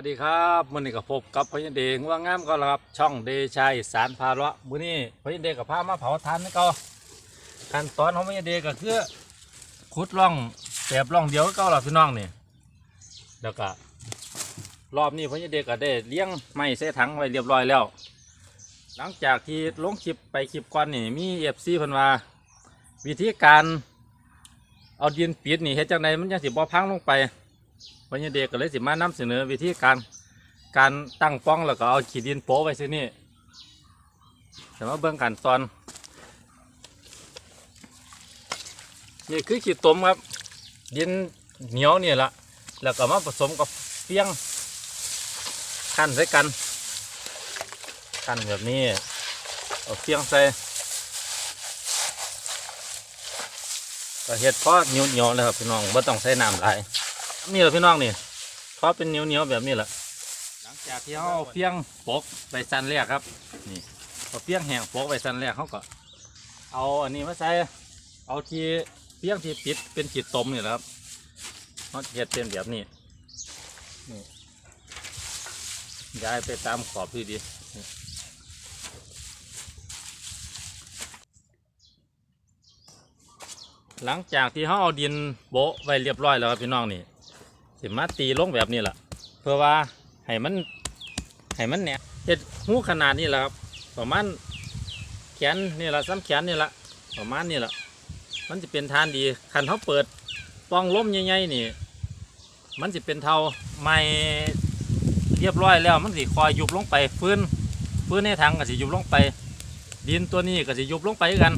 สดีครับมือนี้ก็พบกับพญเดงว่างามก็ครับช่องเดชัยสารพาเละมือนี้พญเดกับพามาเผาทานนี่ก็ขั้นตอนของพญเดก็คือขุดร่องแบบร่องเดียวก็หล่ะพี่น้องนี่แล้วก็รอบนี้พญเดก็ได้เลี้ยงไม้ใส่ถังไว้เรียบร้อยแล้ว หลังจากที่ลงคลิปไปคลิปก่อนนี่มีเอฟซีพิ่นว่าวิธีการเอาดินปิดนี่เฮ็ดจังไดมันยังสิบ่พังลงไป วันนี้เด็กก็เลยสิมานำเสนอวิธีการการตั้งป้องแล้วก็เอาขีดดินโป๊ไว้ซินี่แต่มาเบื้องกันตอน นี่คือขีดต้มครับ ดินเหนียวนี่แหละแล้วก็มาผสมกับเฟี้ยงขั้นใส่กันขั้นแบบนี้เอาเฟี้ยงใส่ก็เห็ดพาะเหนียวๆเลยครับพี่น้องไม่ต้องใส่น้ำหลาย นี่แหละพี่น้องนี่เพราะเป็นเหนียวเหนียวๆแบบนี้แหละหลังจากที่เขาเอาเฟี้ยงปกไปสันแรกครับนี่เอาเฟี้ยงแห้งปกไปสันแรกเขาก็ เอาอันนี้มาใส่เอาที่เฟี้ยงที่ปิดเป็นจิตตมนี่แหละครับเขาเห็ดเป็นแบบนี้นี่ย้ายไปตามขอบที่ดีนี่หลังจากที่เขาเอาดินโบะไว้เรียบร้อยแล้วครับพี่น้องนี่ สิมาตีลงแบบนี้แหละเพื่อว่าให้มันให้มันเนี่ยเห็ดหูขนาดนี้แหละครับประมาณแขนนี่แหละซ้ำแขนนี่แหละประมาณนี้แหละมันจะเป็นทานดีคันเขาเปิดปองล้มใหญ่ๆนี่ มันจะเป็นเท่าไม่เรียบร้อยแล้วมันสิคอยยุบลงไปฟื้นฟื้นในถังก็สิยุบลงไป ดินตัวนี้ก็สิยุบลงไปคือกัน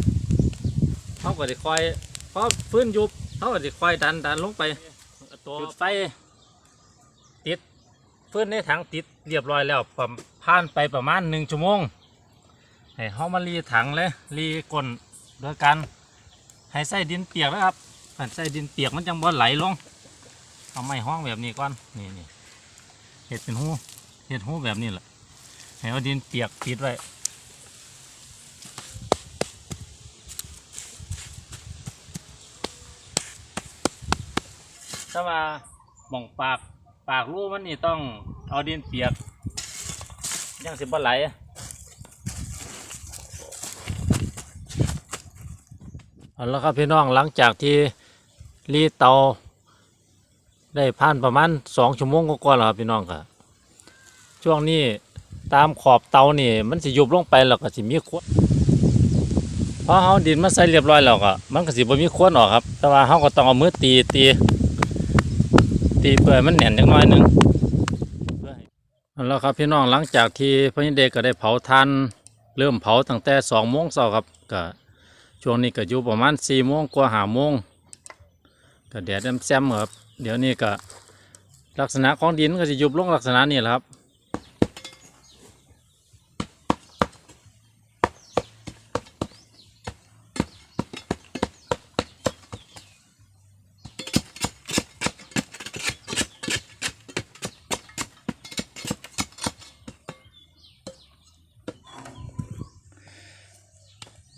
เขาก็สิคอยพอฟื้นยุบเขาก็สิคอยดันดันลงไปตัวไฟ เพื่อนในถังติดเรียบร้อยแล้วประผ่านไปประมาณหนึ่งชั่วโมงให้เฮามารีถังเลยรีก้นโดยการให้ใส่ดินเปียกนะครับให้ใส่ดินเปียกมันจังบ่ไหลลงเอาไม้ห้องแบบนี้ก่อนนี่นี่เห็ดเป็นหูเห็ดหูแบบนี้แหละให้เอาดินเปียกปิดไว้ถ้าว่าหม่องปาก ปากรูมันนี่ต้องเอาดินเปียกยังสิบ่ไหลเอาละครับพี่น้องหลังจากที่รีเตาได้ผ่านประมาณสองชั่วโมงก็กว่าแล้วครับพี่น้องครับช่วงนี้ตามขอบเตานี่ มันสิยุบลงไปแล้วก็สิมีควนพอเฮาดินมาใส่เรียบร้อยแล้วก็มันก็สิบ่มีควนออกครับ แต่ว่าเฮาก็ต้องเอามือตีตี ตีเปื่อยมันแน่นจังน้อยหนึงเพื่อให้เอาละครับพี่น้องหลังจากที่พระนิเดชก็ได้เผาทานเริ่มเผาตั้งแต่สองโมงเช้าครับก็ช่วงนี้ก็อยู่ประมาณสี่โมงกว่าหาโมงก็แดดแซมๆครับเดี๋ยวนี้ก็ลักษณะของดินก็จะยุบลงลักษณะนี้แหละครับ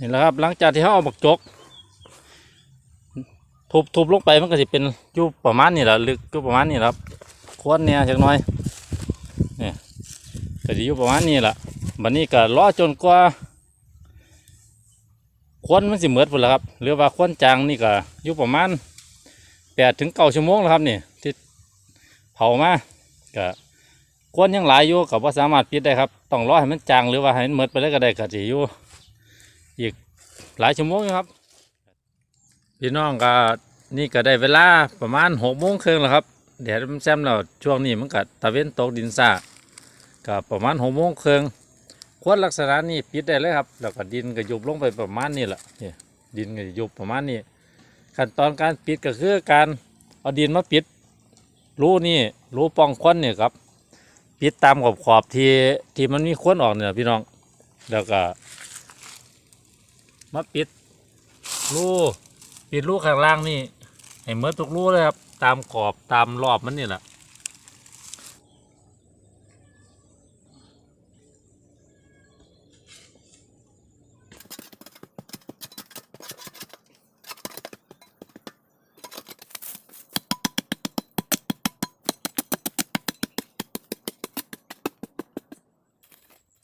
นี่แหละครับ หลังจากที่เขาเอาบักจกทุบทุบลงไปมันก็จะเป็นยู่ประมาณนี้แหละลึกอยู่ประมาณนี้ครับควรเนี่ยจักหน่อยเนี่ยก็จะยู่ประมาณนี้แหละบัดนี้ก็รอจนกว่าควนมันสิเหมือดพุ่นละครับหรือว่าควนจางนี่ก็อยู่ประมาณแปดถึงเก้าชั่วโมงแล้วครับนี่ที่เผามาก็ควนยังหลายอยู่กับว่าสามารถปิดได้ครับต้องรอให้มันจางหรือว่าให้มันเหมือดไปเลยก็ได้ก็จะอยู่อีก หลายชั่วโมงครับ พี่น้องก็นี่ก็ได้เวลาประมาณหกโมงครึ่งแล้วครับแดดมันแซมแล้วช่วงนี้มันก็ตะเวนตกดินซาก็ประมาณหกโมงครึ่งควรลักษณะนี้ปิดได้เลยครับ แล้วก็ดินก็ยุบลงไปประมาณนี้แหละนี่ดินก็ยุบประมาณนี้ ขั้นตอนการปิดก็คือการเอาดินมาปิดรูนี่รูปองควันเนี่ยครับ ปิดตามขอบขอบที่ที่มันมีควันออกเนี่ยพี่น้อง แล้วก็ มาปิดรูปิดรูข้างล่างนี่ให้เมือทุกรูเลยครับ ตามขอบตามรอบมันนี่แหละ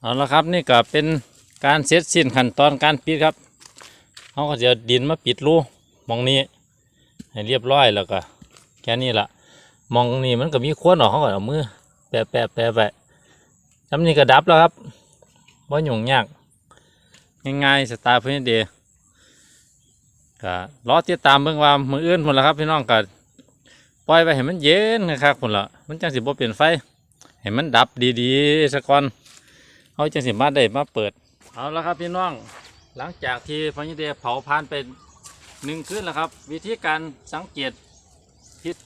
เอาละครับนี่ก็เป็นการเสร็จสิ้นขั้นตอนการปิดครับ เขาก็จะดินมาปิดรูมองนี้ ให้เรียบร้อยแล้วก็แค่นี้ละมองนี่มันก็มีควนออกเขาก็เอามือแปะแปะแปะไปทำนี่ก็ดับแล้วครับว่ายุ่งยากง่ายๆสไตล์เพื่อนเดียก็รอติดตามเบิ่งว่ามืออื่นพุ่นละครับพี่น้องก็ปล่อยไปให้มันเย็นนะครับพุ่นละมันจังสิบ่เปลี่ยนไฟให้มันดับดีๆสักก่อนเขาจังสิมาได้มาเปิด เอาและครับพี่น้อง หลังจากที่พญเดชเผาพานไปหนึ่งคืนแล้วครับ วิธีการสังเกตพิษ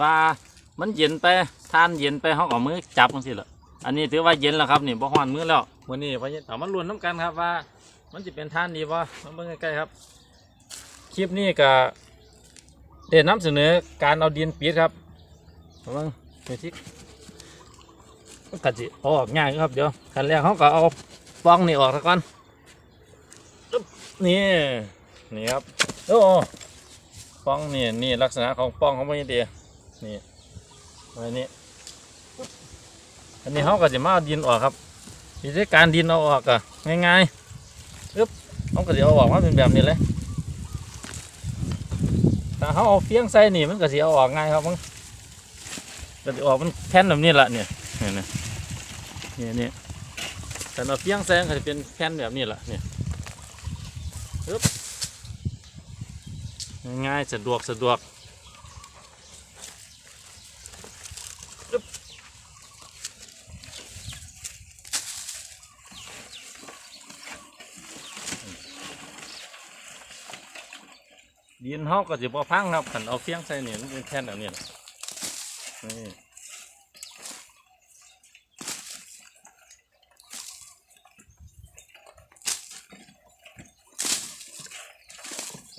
ว่ามันเย็นไปทานเย็นไปเขาเอามือจับมันสิละอันนี้ถือว่าเย็นแล้วครับนี่บ่ฮ้อนมือแล้ววันนี้พญเอามาลุ้นน้ำกันครับว่า มันจะเป็นทานดีป่มาเบิ่งใกล้ๆครับ คลิปนี้ก็ได้นำเสนอการเอาดินปิดครับเอาเบิ่งวิธีมันกัดสิเอาออกง่ายครับเดี๋ยวขั้นแรกเขาก็เอาฟองนี่ออกซะก่อน นี่นี่ครับโอ้ฟองนี่นี่ลักษณะของฟองของมันเดียนี่อันนี้อันนี้เขาก็จะมาเอาดินออกครับวิธีการดินเอาออกก็ง่ายๆอึ๊บเขาก็จะเอาออกมาเป็นแบบนี้เลยแต่เขาเอาเฟี้ยงใส่นี่มันก็จะเอาออกง่ายครับมันก็จะออกมันแผ่นแบบนี้แหละเนี่ยเนี่ยเนี่ยแต่เราเฟี้ยงแซงก็จะเป็นแผ่นแบบนี้แหละเนี่ย ง่ายๆสะดวกสะดวกดินเขาก็จะพอพังครับขันเอาเฟี้ยงใส่เนี่ยมันเป็นแผ่นแบบนี้นี่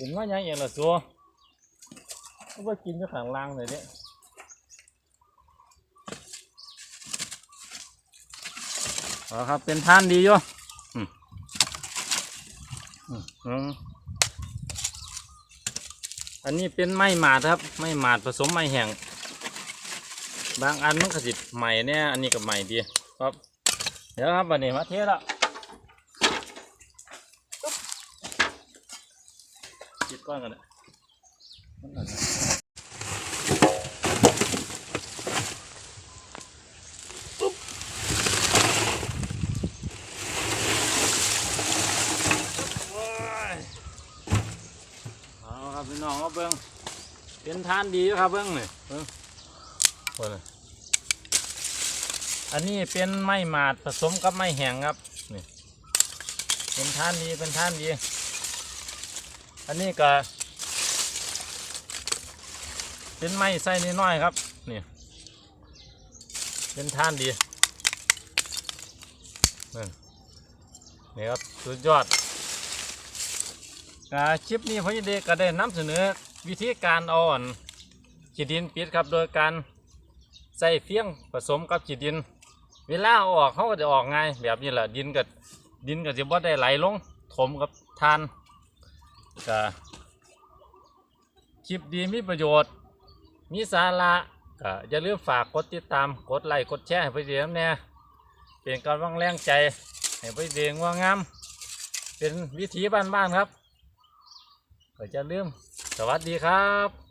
กินว่ายังองละตัวก็ว่ากินอยู่ข้างล่างเลยเนี่ยเอาครับ เป็นท่านดีอยู่อืมอืมอันนี้เป็นไม้หมาดครับ ไม้หมาดผสมไม้แห้งบางอันมันก็สิใหม่เนี่ยอันนี้ก็ใหม่ดีครับ เดี๋ยวครับวันนี้มาเทแล้ว จิบก้อนกันเลยมันนั่นนะปุ๊บโอ้ยเอาครับพี่น้องเอาเบิ้งเป็นทานดีครับเบิ้งนี่เบิ้งโอ้ยอันนี้เป็นไม้หมาดผสมกับไม้แห้งครับนี่เป็นทานดีเป็นทานดี อันนี้ก็เป็นไม้ไส้น้อยๆครับ นี่ เป็นท่านดีนี่นี่ครับ สุดยอดคลิปนี้พอดีเดก็ได้นำเสนอวิธีการเอาอ่อนขีดดินปิดครับ โดยการใส่เฟี้ยงผสมกับขีดดิน เวลาอาออกเขาก็จะออกง่ายแบบนี้แหละดินกับดินก็จะบ่ได้ไหลลงถมกับทาน กะคลิปดีมีประโยชน์ มีสาระกะอย่าลืมฝากกดติดตามกดไลค์กดแชร์ให้พี่เดียมเนี่ยเป็นการว่างแรงใจให้พี่เดียงว่างามเป็นวิถีบ้านๆครับก็จะลืมสวัสดีครับ